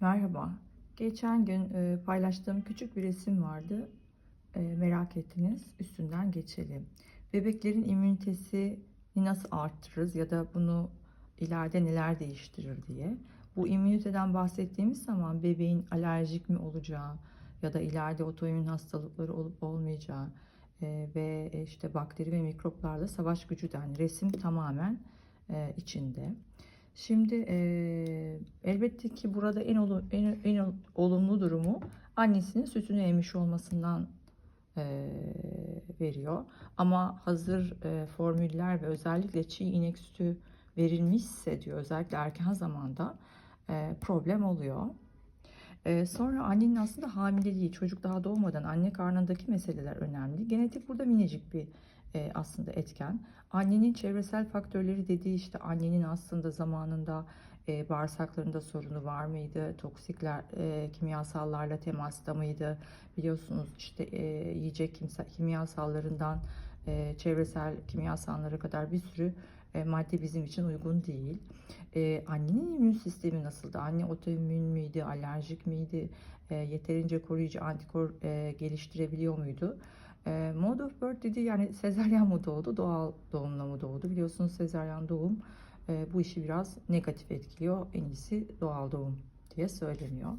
Merhaba. Geçen gün e, paylaştığım küçük bir resim vardı. E, merak ettiniz. Üstünden geçelim. Bebeklerin immünitesini nasıl arttırırız ya da bunu ileride neler değiştirir diye. Bu immüniteden bahsettiğimiz zaman bebeğin alerjik mi olacağı ya da ileride otoimmün hastalıkları olup olmayacağı e, ve işte bakteri ve mikroplarla savaş gücüden resim tamamen e, içinde. Şimdi eee, elbette ki burada en, olu- en, en ol- olumlu durumu annesinin sütünü emmiş olmasından eee, veriyor. Ama hazır eee, formüller ve özellikle çiğ inek sütü verilmişse diyor özellikle erken zamanda eee, problem oluyor. Eee, sonra annenin aslında hamileliği, çocuk daha doğmadan anne karnındaki meseleler önemli. Genetik burada minicik bir eee, aslında etken. Annenin çevresel faktörleri dediği işte annenin aslında zamanında eee, bağırsaklarında sorunu var mıydı? Toksikler, eee, kimyasallarla temasta mıydı? Biliyorsunuz işte eee, yiyecek kimsa- kimyasallarından eee, çevresel kimyasallara kadar bir sürü eee, madde bizim için uygun değil. Ee, annenin immün sistemi nasıldı? Anne otoimmün müydü, alerjik miydi? Ee, yeterince koruyucu antikor e, geliştirebiliyor muydu? Ee, mode of birth dedi yani sezaryen mı doğdu, doğal doğumla mı doğdu? Biliyorsunuz sezaryen doğum e, bu işi biraz negatif etkiliyor. En iyisi doğal doğum diye söyleniyor.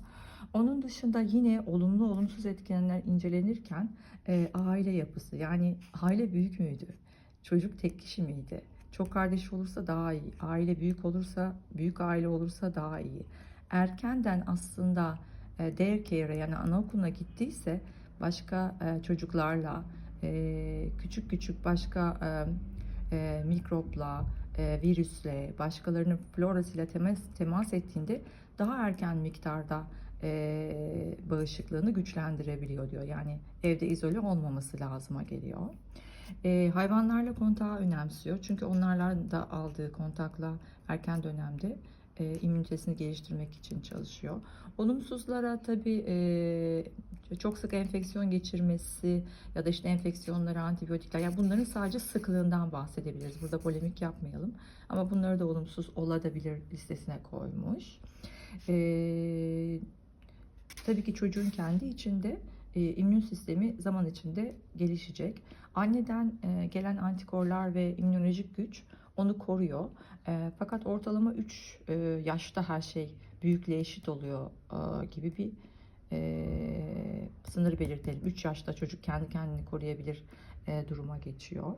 Onun dışında yine olumlu olumsuz etkenler incelenirken e, aile yapısı yani aile büyük müydü? Çocuk tek kişi miydi? Çok kardeş olursa daha iyi. Aile büyük olursa, büyük aile olursa daha iyi. Erkenden aslında e, daycare'a yani anaokuluna gittiyse başka e, çocuklarla, e, küçük küçük başka e, e, mikropla, e, virüsle, başkalarının florasıyla temas, temas ettiğinde daha erken miktarda e, bağışıklığını güçlendirebiliyor diyor. Yani evde izole olmaması lazıma geliyor. E, hayvanlarla kontağı önemsiyor. Çünkü onlarla da aldığı kontakla erken dönemde e, immünitesini geliştirmek için çalışıyor. Olumsuzlara tabii e, çok sık enfeksiyon geçirmesi ya da işte enfeksiyonlara antibiyotikler. Yani bunların sadece sıklığından bahsedebiliriz. Burada polemik yapmayalım. Ama bunları da olumsuz olabilir listesine koymuş. E, tabii ki çocuğun kendi içinde e, immün sistemi zaman içinde gelişecek. Anneden e, gelen antikorlar ve immünolojik güç onu koruyor. E, fakat ortalama 3 e, yaşta her şey büyükle eşit oluyor e, gibi bir e, sınır belirtelim. 3 yaşta çocuk kendi kendini koruyabilir e, duruma geçiyor.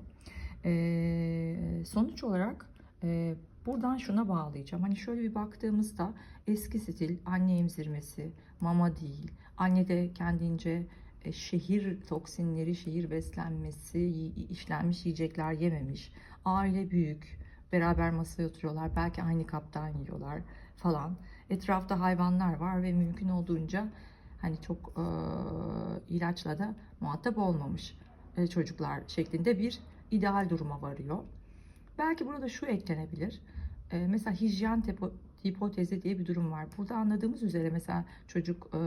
E, sonuç olarak e, buradan şuna bağlayacağım. Hani şöyle bir baktığımızda eski stil anne emzirmesi, mama değil. Anne de kendince şehir toksinleri, şehir beslenmesi, işlenmiş yiyecekler yememiş. Aile büyük, beraber masaya oturuyorlar, belki aynı kaptan yiyorlar falan. Etrafta hayvanlar var ve mümkün olduğunca hani çok e, ilaçla da muhatap olmamış e, çocuklar şeklinde bir ideal duruma varıyor. Belki burada şu eklenebilir. E, mesela hijyen tepo, hipotezi diye bir durum var. Burada anladığımız üzere mesela çocuk e,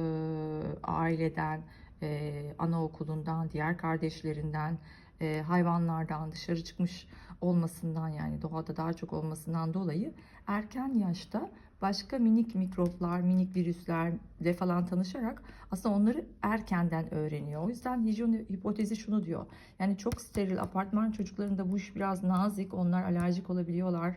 aileden, e, anaokulundan, diğer kardeşlerinden, e, hayvanlardan dışarı çıkmış olmasından yani doğada daha çok olmasından dolayı erken yaşta başka minik mikroplar, minik virüslerle falan tanışarak aslında onları erkenden öğreniyor. O yüzden hijyen hipotezi şunu diyor. Yani çok steril apartman çocuklarında bu iş biraz nazik. Onlar alerjik olabiliyorlar.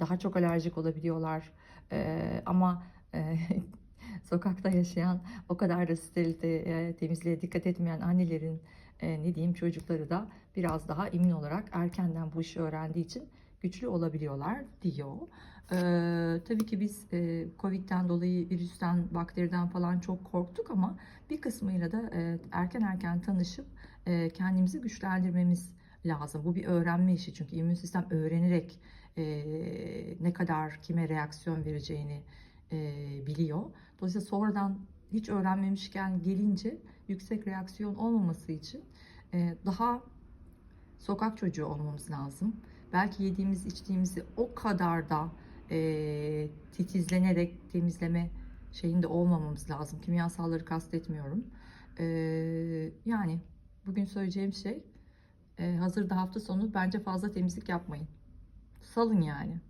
Daha çok alerjik olabiliyorlar. Ee, ama e, sokakta yaşayan o kadar da sterilite, e, temizliğe dikkat etmeyen annelerin e, ne diyeyim çocukları da biraz daha emin olarak erkenden bu işi öğrendiği için güçlü olabiliyorlar diyor. Ee, tabii ki biz e, Covid'den dolayı virüsten, bakteriden falan çok korktuk ama bir kısmıyla da e, erken erken tanışıp e, kendimizi güçlendirmemiz lazım. Bu bir öğrenme işi çünkü immün sistem öğrenerek e, ne kadar kime reaksiyon vereceğini e, biliyor. Dolayısıyla sonradan hiç öğrenmemişken gelince yüksek reaksiyon olmaması için e, daha sokak çocuğu olmamız lazım. Belki yediğimiz içtiğimizi o kadar da e, titizlenerek temizleme şeyinde olmamamız lazım. Kimyasalları kastetmiyorum. E, yani bugün söyleyeceğim şey e, hazırda hafta sonu bence fazla temizlik yapmayın. Salın yani.